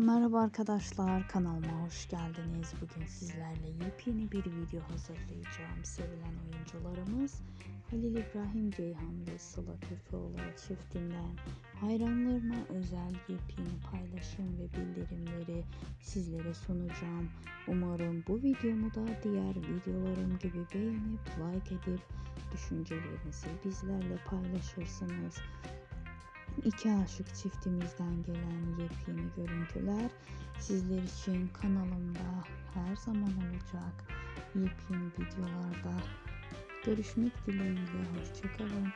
Merhaba arkadaşlar kanalıma hoş geldiniz. Bugün sizlerle yepyeni bir video hazırlayacağım. Sevilen oyuncularımız Halil İbrahim Ceyhan ve Sıla Türkoğlu çiftinden hayranlarıma özel yepyeni paylaşım ve bildirimleri sizlere sunacağım. Umarım bu videomu da diğer videolarım gibi beğenip like edip düşüncelerinizi bizlerle paylaşırsınız. İki aşık çiftimizden gelen yepyeni görüntüler sizler için kanalımda her zaman olacak. Yepyeni videolarda görüşmek dileğiyle. Hoşçakalın.